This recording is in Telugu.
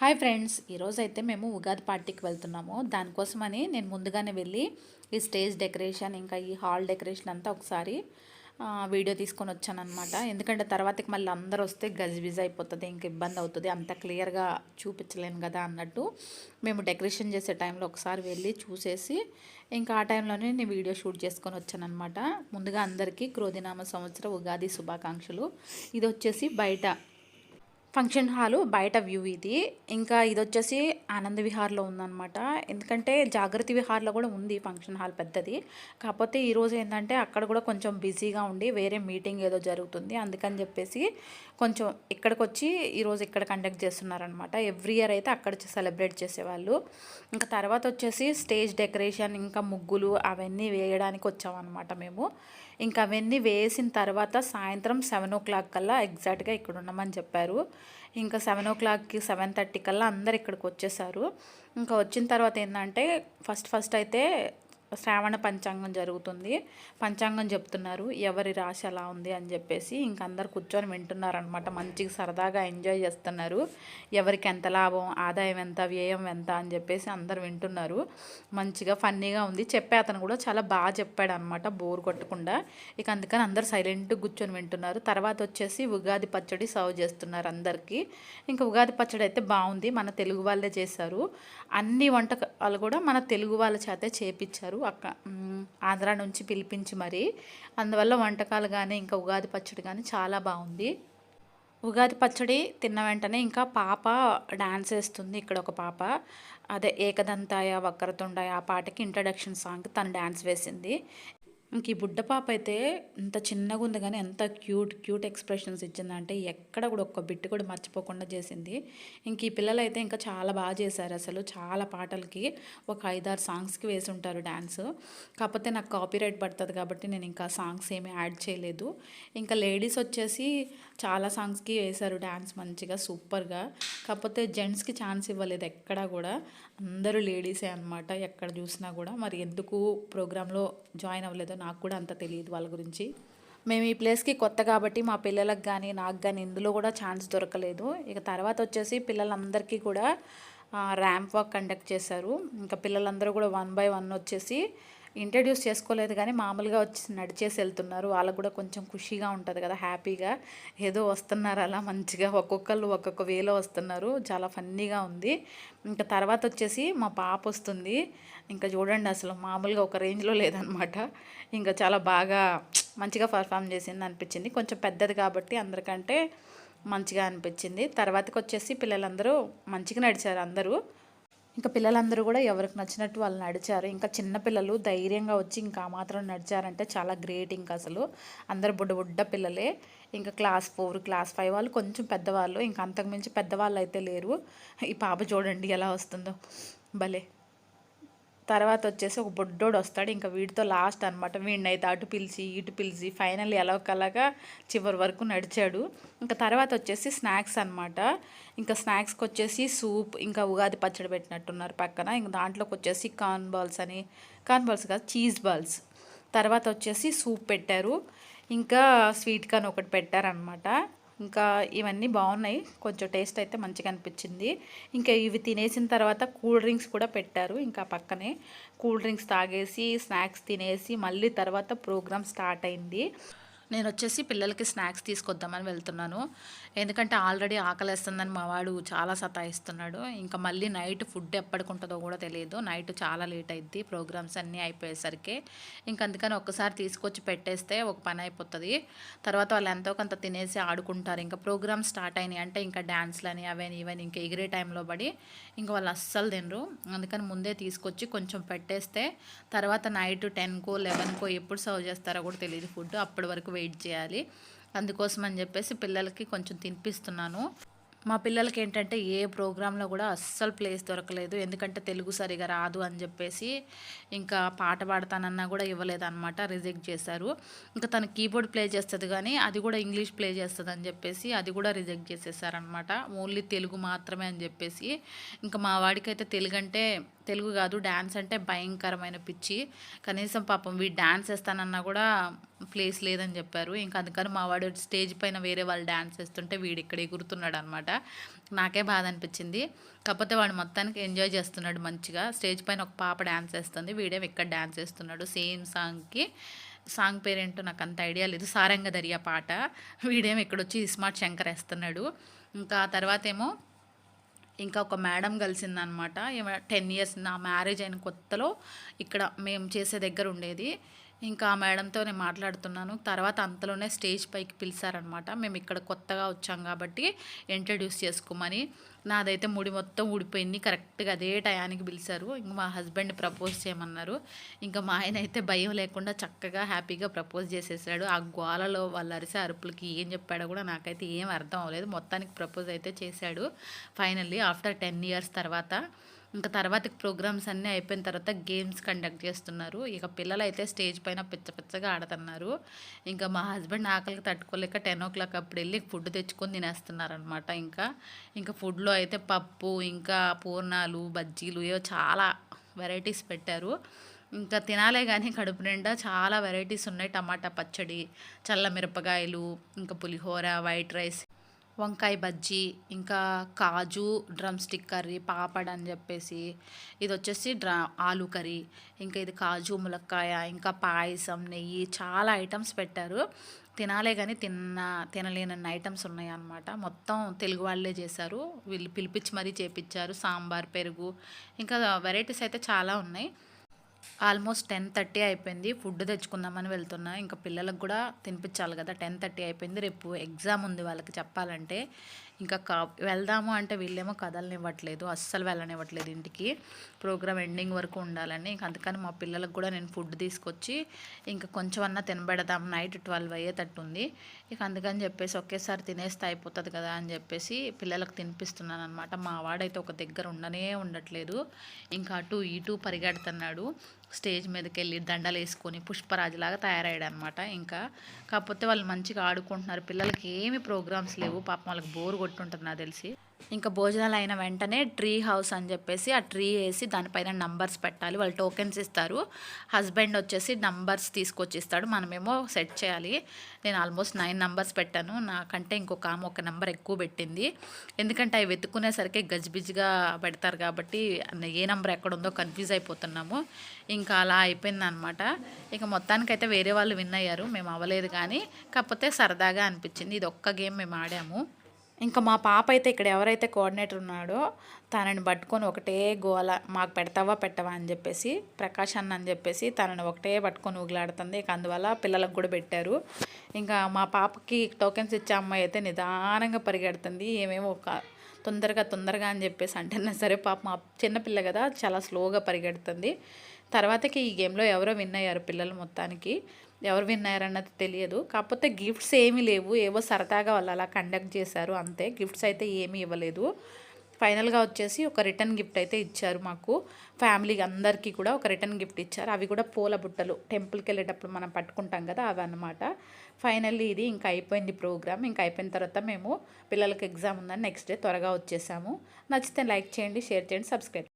హాయ్ ఫ్రెండ్స్ ఈరోజు అయితే మేము ఉగాది పార్టీకి వెళ్తున్నాము. దానికోసమని నేను ముందుగానే వెళ్ళి ఈ స్టేజ్ డెకరేషన్ ఇంకా ఈ హాల్ డెకరేషన్ అంతా ఒకసారి వీడియో తీసుకొని వచ్చానమాట ఎందుకంటే తర్వాతకి మళ్ళీ అందరు వస్తే గజిబిజ్ అయిపోతుంది ఇంక ఇబ్బంది అవుతుంది. అంత క్లియర్గా చూపించలేను కదా అన్నట్టు మేము డెకరేషన్ చేసే టైంలో ఒకసారి వెళ్ళి చూసేసి ఇంకా ఆ టైంలోనే నేను వీడియో షూట్ చేసుకొని వచ్చాను అనమాట ముందుగా అందరికీ క్రోధినామ సంవత్సర ఉగాది శుభాకాంక్షలు. ఇది వచ్చేసి బయట ఫంక్షన్ హాలు బయట వ్యూ ఇది. ఇంకా ఇది వచ్చేసి ఆనంద విహార్లో ఉందన్నమాట. ఎందుకంటే జాగృతి విహార్లో కూడా ఉంది ఫంక్షన్ హాల్ పెద్దది. కాకపోతే ఈరోజు ఏంటంటే అక్కడ కూడా కొంచెం బిజీగా ఉండి వేరే మీటింగ్ ఏదో జరుగుతుంది. అందుకని చెప్పేసి కొంచెం ఇక్కడికి వచ్చి ఈరోజు ఇక్కడ కండక్ట్ చేస్తున్నారనమాట ఎవ్రీ ఇయర్ అయితే అక్కడ సెలబ్రేట్ చేసేవాళ్ళు. ఇంకా తర్వాత వచ్చేసి స్టేజ్ డెకరేషన్ ఇంకా ముగ్గులు అవన్నీ వేయడానికి వచ్చామన్నమాట మేము. ఇంకా అవన్నీ వేసిన తర్వాత సాయంత్రం సెవెన్ ఓ క్లాక్ కల్లా ఎగ్జాక్ట్గా ఇక్కడ ఉన్నామని చెప్పారు. ఇంకా సెవెన్ ఓ క్లాక్కి సెవెన్ థర్టీ కల్లా అందరు ఇక్కడికి వచ్చేసారు. ఇంకా వచ్చిన తర్వాత ఏంటంటే ఫస్ట్ ఫస్ట్ అయితే శ్రావణ పంచాంగం జరుగుతుంది. పంచాంగం చెప్తున్నారు ఎవరి రాశి ఎలా ఉంది అని చెప్పేసి ఇంక అందరు కూర్చొని వింటున్నారనమాట. మంచిగా సరదాగా ఎంజాయ్ చేస్తున్నారు. ఎవరికి ఎంత లాభం ఆదాయం ఎంత వ్యయం ఎంత అని చెప్పేసి అందరు వింటున్నారు. మంచిగా ఫన్నీగా ఉంది. చెప్పే అతను కూడా చాలా బాగా చెప్పాడు అనమాట బోర్ కొట్టకుండా. ఇక అందుకని అందరు సైలెంట్గా కూర్చొని వింటున్నారు. తర్వాత వచ్చేసి ఉగాది పచ్చడి సర్వ్ చేస్తున్నారు అందరికీ. ఇంకా ఉగాది పచ్చడి అయితే బాగుంది. మన తెలుగు వాళ్ళే చేశారు. అన్ని వంటకాలు కూడా మన తెలుగు వాళ్ళ చేతే చేపించారు అక్క ఆంధ్ర నుంచి పిలిపించి మరి. అందువల్ల వంటకాలు కానీ ఇంకా ఉగాది పచ్చడి కానీ చాలా బాగుంది. ఉగాది పచ్చడి తిన్న వెంటనే ఇంకా పాప డాన్స్ వేస్తుంది ఇక్కడ ఒక పాప. అదే ఏకదంతాయ వక్రతుండాయ ఆ పాటకి ఇంట్రడక్షన్ సాంగ్ తను డాన్స్ వేసింది. ఇంక ఈ బుడ్డ పాప అయితే ఇంత చిన్నగా ఉంది కానీ ఎంత క్యూట్ క్యూట్ ఎక్స్ప్రెషన్స్ ఇచ్చిందంటే ఎక్కడ కూడా ఒక్క బిట్ కూడా మర్చిపోకుండా చేసింది. ఇంక ఈ పిల్లలు అయితే ఇంకా చాలా బాగా చేశారు అసలు. చాలా పాటలకి ఒక ఐదారు సాంగ్స్కి వేసి ఉంటారు డ్యాన్స్ కాకపోతే నాకు కాపీరైట్ పడుతుంది కాబట్టి నేను ఇంకా సాంగ్స్ ఏమీ యాడ్ చేయలేదు. ఇంకా లేడీస్ వచ్చేసి చాలా సాంగ్స్కి వేశారు డ్యాన్స్ మంచిగా సూపర్గా. కాకపోతే జెంట్స్కి ఛాన్స్ ఇవ్వలేదు ఎక్కడా కూడా. అందరూ లేడీసే అనమాట ఎక్కడ చూసినా కూడా. మరి ఎందుకు ప్రోగ్రాంలో జాయిన్ అవ్వలేదు నాకు కూడా అంత తెలియదు వాళ్ళ గురించి. మేము ఈ ప్లేస్కి కొత్త కాబట్టి మా పిల్లలకు కానీ నాకు కానీ ఇందులో కూడా ఛాన్స్ దొరకలేదు. ఇక తర్వాత వచ్చేసి పిల్లలందరికీ కూడా ర్యాంప్ వాక్ కండక్ట్ చేశారు. ఇంకా పిల్లలందరూ కూడా వన్ బై వన్ వచ్చేసి ఇంట్రడ్యూస్ చేసుకోలేదు కానీ మామూలుగా వచ్చి నడిచేసి వెళ్తున్నారు. వాళ్ళకు కూడా కొంచెం ఖుషీగా ఉంటుంది కదా హ్యాపీగా. ఏదో వస్తున్నారు అలా మంచిగా ఒక్కొక్కళ్ళు ఒక్కొక్క వేలో వస్తున్నారు. చాలా ఫన్నీగా ఉంది. ఇంకా తర్వాత వచ్చేసి మా పాప వస్తుంది. ఇంకా చూడండి అసలు మామూలుగా ఒక రేంజ్లో లేదనమాట. ఇంకా చాలా బాగా మంచిగా పర్ఫామ్ చేసింది అనిపించింది. కొంచెం పెద్దది కాబట్టి అందరికంటే మంచిగా అనిపించింది. తర్వాతకి వచ్చేసి పిల్లలందరూ మంచిగా నడిచారు అందరూ. ఇంకా పిల్లలందరూ కూడా ఎవరికి నచ్చినట్టు వాళ్ళు నడిచారు. ఇంకా చిన్న పిల్లలు ధైర్యంగా వచ్చి ఇంకా మాత్రం నడిచారంటే చాలా గ్రేట్ ఇంకా అసలు. అందరు బుడ్డ బుడ్డ పిల్లలే. ఇంకా క్లాస్ ఫోర్ క్లాస్ ఫైవ్ వాళ్ళు కొంచెం పెద్దవాళ్ళు. ఇంకా అంతకుమించి పెద్దవాళ్ళు అయితే లేరు. ఈ పాప చూడండి ఎలా వస్తుందో. భలే. తర్వాత వచ్చేసి ఒక బొడ్డోడు వస్తాడు ఇంకా వీడితో లాస్ట్ అనమాట వీడినైతే అటు పిలిచి ఇటు పిలిచి ఫైనల్ ఎలా చివరి వరకు నడిచాడు. ఇంకా తర్వాత వచ్చేసి స్నాక్స్ అనమాట ఇంకా స్నాక్స్కి వచ్చేసి సూప్ ఇంకా ఉగాది పచ్చడి పెట్టినట్టున్నారు పక్కన. ఇంకా దాంట్లోకి వచ్చేసి కార్న్ బాల్స్ అని కార్న్ బాల్స్ కాదు చీజ్ బాల్స్ తర్వాత వచ్చేసి సూప్ పెట్టారు. ఇంకా స్వీట్ కార్న్ ఒకటి పెట్టారనమాట ఇంకా ఇవన్నీ బాగున్నాయి. కొంచెం టేస్ట్ అయితే మంచిగా అనిపించింది. ఇంకా ఇవి తినేసిన తర్వాత కూల్ డ్రింక్స్ కూడా పెట్టారు ఇంకా పక్కనే. కూల్ డ్రింక్స్ తాగేసి స్నాక్స్ తినేసి మళ్ళీ తర్వాత ప్రోగ్రామ్ స్టార్ట్ అయింది. నేను వచ్చేసి పిల్లలకి స్నాక్స్ తీసుకొద్దామని వెళ్తున్నాను. ఎందుకంటే ఆల్రెడీ ఆకలేస్తుందని మా వాడు చాలా సతాయిస్తున్నాడు. ఇంకా మళ్ళీ నైట్ ఫుడ్ ఎప్పటికి ఉంటుందో కూడా తెలియదు. నైట్ చాలా లేట్ అయింది ప్రోగ్రామ్స్ అన్నీ అయిపోయేసరికి ఇంక అందుకని ఒక్కసారి తీసుకొచ్చి పెట్టేస్తే ఒక పని అయిపోతుంది. తర్వాత వాళ్ళు ఎంతో కొంత తినేసి ఆడుకుంటారు. ఇంకా ప్రోగ్రామ్ స్టార్ట్ అయినాయి. అంటే ఇంకా డ్యాన్స్లని అవని ఇవని ఇంకా ఎగిరే టైంలో పడి ఇంకా వాళ్ళు అస్సలు తినరు. అందుకని ముందే తీసుకొచ్చి కొంచెం పెట్టేస్తే తర్వాత నైట్ టెన్కో లెవెన్కో ఎప్పుడు సర్వ్ చేస్తారో కూడా తెలియదు ఫుడ్. అప్పటి వరకు వెయిట్ చేయాలి. అందుకోసం అని చెప్పేసి పిల్లలకి కొంచెం తినిపిస్తున్నాను. మా పిల్లలకి ఏంటంటే ఏ ప్రోగ్రాంలో కూడా అస్సలు ప్లేస్ దొరకలేదు. ఎందుకంటే తెలుగు సరిగా రాదు అని చెప్పేసి ఇంకా పాట పాడతానన్నా కూడా ఇవ్వలేదు అనమాట రిజెక్ట్ చేశారు. ఇంకా తను కీబోర్డ్ ప్లే చేస్తుంది కానీ అది కూడా ఇంగ్లీష్ ప్లే చేస్తుంది అని చెప్పేసి అది కూడా రిజెక్ట్ చేసేసారనమాట ఓన్లీ తెలుగు మాత్రమే అని చెప్పేసి. ఇంకా మా వాడికి అయితే తెలుగు అంటే తెలుగు కాదు డ్యాన్స్ అంటే భయంకరమైన పిచ్చి. కనీసం పాపం వీడు డ్యాన్స్ వేస్తానన్నా కూడా ప్లేస్ లేదని చెప్పారు. ఇంకా అందుకని మా వాడు స్టేజ్ పైన వేరే వాళ్ళు డ్యాన్స్ వేస్తుంటే వీడు ఇక్కడ ఎగురుతున్నాడు అనమాట నాకే బాధ అనిపించింది. కాకపోతే వాడు మొత్తానికి ఎంజాయ్ చేస్తున్నాడు మంచిగా. స్టేజ్ పైన ఒక పాప డ్యాన్స్ వేస్తుంది. వీడేమో ఇక్కడ డ్యాన్స్ వేస్తున్నాడు. సేమ్ సాంగ్కి సాంగ్ పేరేంటో నాకు అంత ఐడియా లేదు. సారంగ దరియా పాట. వీడేమో ఇక్కడ వచ్చి స్మార్ట్ శంకర్ వేస్తున్నాడు. ఇంకా తర్వాత ఏమో ఇంకా ఒక మేడం కలిసిందనమాట. టెన్ ఇయర్స్ నా మ్యారేజ్ అయిన కొత్తలో ఇక్కడ మేము చేసే దగ్గర ఉండేది. ఇంకా ఆ మేడంతో నేను మాట్లాడుతున్నాను. తర్వాత అంతలోనే స్టేజ్ పైకి పిలిచారనమాట మేము ఇక్కడ కొత్తగా వచ్చాం కాబట్టి ఇంట్రడ్యూస్ చేసుకోమని. నాదైతే ముడి మొత్తం ఊడిపోయింది. కరెక్ట్గా అదే టయానికి పిలిచారు. ఇంక మా హస్బెండ్ ప్రపోజ్ చేయమన్నారు. ఇంకా మా ఆయన అయితే భయం లేకుండా చక్కగా హ్యాపీగా ప్రపోజ్ చేసేసాడు. ఆ గోలలో వాళ్ళు అరిసే అరుపులకి ఏం చెప్పాడో కూడా నాకైతే ఏం అర్థం అవ్వలేదు. మొత్తానికి ప్రపోజ్ అయితే చేశాడు. ఫైనల్లీ ఆఫ్టర్ టెన్ ఇయర్స్ తర్వాత ఇంకా తర్వాత ప్రోగ్రామ్స్ అన్నీ అయిపోయిన తర్వాత గేమ్స్ కండక్ట్ చేస్తున్నారు. ఇక పిల్లలు అయితే స్టేజ్ పైన పిచ్చ పిచ్చగా ఆడుతున్నారు. ఇంకా మా హస్బెండ్ ఆకలికి తట్టుకోలేక టెన్ ఓ క్లాక్ అప్పుడు వెళ్ళి ఫుడ్ తెచ్చుకొని తినేస్తున్నారనమాట ఇంకా. ఇంకా ఫుడ్లో అయితే పప్పు ఇంకా పూర్ణాలు బజ్జీలు ఏవో చాలా వెరైటీస్ పెట్టారు. ఇంకా తినాలే కానీ కడుపు నిండా చాలా వెరైటీస్ ఉన్నాయి. టమాటా పచ్చడి చల్ల మిరపకాయలు ఇంకా పులిహోర వైట్ రైస్ వంకాయ బజ్జీ ఇంకా కాజు డ్రమ్ స్టిక్ కర్రీ పాపడ్ అని చెప్పేసి ఇది వచ్చేసి డ్రా ఆలు కర్రీ ఇంకా ఇది కాజు ములక్కాయ ఇంకా పాయసం నెయ్యి చాలా ఐటమ్స్ పెట్టారు. తినాలే కానీ తిన్న తినలేనన్న ఐటమ్స్ ఉన్నాయి అన్నమాట మొత్తం తెలుగు వాళ్ళే చేశారు. వీళ్ళు పిలిపించి మరీ చేపించారు సాంబార్ పెరుగు ఇంకా వెరైటీస్ అయితే చాలా ఉన్నాయి. ఆల్మోస్ట్ టెన్ థర్టీ అయిపోయింది. ఫుడ్ తెచ్చుకుందామని వెళ్తున్నా. ఇంకా పిల్లలకు కూడా తినిపించాలి కదా. టెన్ థర్టీ అయిపోయింది. రేపు ఎగ్జామ్ ఉంది వాళ్ళకి చెప్పాలంటే. ఇంకా కా వెళ్దాము అంటే వీళ్ళేమో కదలనివ్వట్లేదు. అస్సలు వెళ్ళనివ్వట్లేదు ఇంటికి. ప్రోగ్రామ్ ఎండింగ్ వరకు ఉండాలని. ఇంక అందుకని మా పిల్లలకు కూడా నేను ఫుడ్ తీసుకొచ్చి ఇంకా కొంచెం అన్నా తినబెడదాం. నైట్ ట్వెల్వ్ అయ్యేటట్టు ఉంది. ఇక అందుకని చెప్పేసి ఒకేసారి తినేస్తే అయిపోతుంది కదా అని చెప్పేసి పిల్లలకు తినిపిస్తున్నాను అనమాట మా వాడైతే ఒక దగ్గర ఉండనే ఉండట్లేదు. ఇంకా అటు ఇటు పరిగెడుతున్నాడు. స్టేజ్ మీదకి వెళ్ళి దండలు వేసుకొని పుష్పరాజులాగా తయారయ్యాడు అనమాట ఇంకా. కాకపోతే వాళ్ళు మంచిగా ఆడుకుంటున్నారు. పిల్లలకి ఏమి ప్రోగ్రామ్స్ లేవు. పాపం వాళ్ళకి బోర్ కొట్టుంటుంది నాకు తెలిసి. ఇంకా భోజనాలు అయిన వెంటనే ట్రీ హౌస్ అని చెప్పేసి ఆ ట్రీ వేసి దానిపైన నంబర్స్ పెట్టాలి. వాళ్ళు టోకెన్స్ ఇస్తారు. హస్బెండ్ వచ్చేసి నంబర్స్ తీసుకొచ్చి ఇస్తాడు మనమేమో సెట్ చేయాలి. నేను ఆల్మోస్ట్ నైన్ నంబర్స్ పెట్టాను. నాకంటే ఇంకొక ఆమె ఒక నెంబర్ ఎక్కువ పెట్టింది. ఎందుకంటే అవి వెతుక్కునేసరికి గజిబిజిగా పెడతారు కాబట్టి ఏ నెంబర్ ఎక్కడ ఉందో కన్ఫ్యూజ్ అయిపోతున్నాము. ఇంకా అలా అయిపోయింది అనమాట ఇక మొత్తానికైతే వేరే వాళ్ళు విన్ అయ్యారు. మేము అవ్వలేదు కానీ కాకపోతే సరదాగా అనిపించింది. ఇది ఒక్క గేమ్ మేము ఆడాము. ఇంకా మా పాప అయితే ఇక్కడ ఎవరైతే కోఆర్డినేటర్ ఉన్నాడో తనని పట్టుకొని ఒకటే గోల మాకు పెడతావా పెట్టవా అని చెప్పేసి ప్రకాష్ అన్న అని చెప్పేసి తనని ఒకటే పట్టుకొని ఊగిలాడుతుంది. ఇక అందువల్ల పిల్లలకు కూడా పెట్టారు. ఇంకా మా పాపకి టోకెన్స్ ఇచ్చే అమ్మాయి అయితే నిదానంగా పరిగెడుతుంది. ఏమేమో ఒక తొందరగా తొందరగా అని చెప్పేసి అంటున్నా సరే పాప మా చిన్నపిల్ల కదా చాలా స్లోగా పరిగెడుతుంది. తర్వాతకి ఈ గేమ్లో ఎవరో విన్ అయ్యారు పిల్లలు మొత్తానికి. ఎవరు విన్నారన్నది తెలియదు. కాకపోతే గిఫ్ట్స్ ఏమీ లేవు. ఏవో సరదాగా వాళ్ళు అలా కండక్ట్ చేశారు. అంతే. గిఫ్ట్స్ అయితే ఏమీ ఇవ్వలేదు. ఫైనల్గా వచ్చేసి ఒక రిటర్న్ గిఫ్ట్ అయితే ఇచ్చారు మాకు. ఫ్యామిలీకి అందరికీ కూడా ఒక రిటర్న్ గిఫ్ట్ ఇచ్చారు. అవి కూడా పూల బుట్టలు. టెంపుల్కి వెళ్ళేటప్పుడు మనం పట్టుకుంటాం కదా అవి అనమాట ఫైనల్లీ ఇది ఇంకా అయిపోయింది ప్రోగ్రామ్. ఇంకా అయిపోయిన తర్వాత మేము పిల్లలకి ఎగ్జామ్ ఉందని నెక్స్ట్ డే త్వరగా వచ్చేసాము. నచ్చితే లైక్ చేయండి షేర్ చేయండి సబ్స్క్రైబ్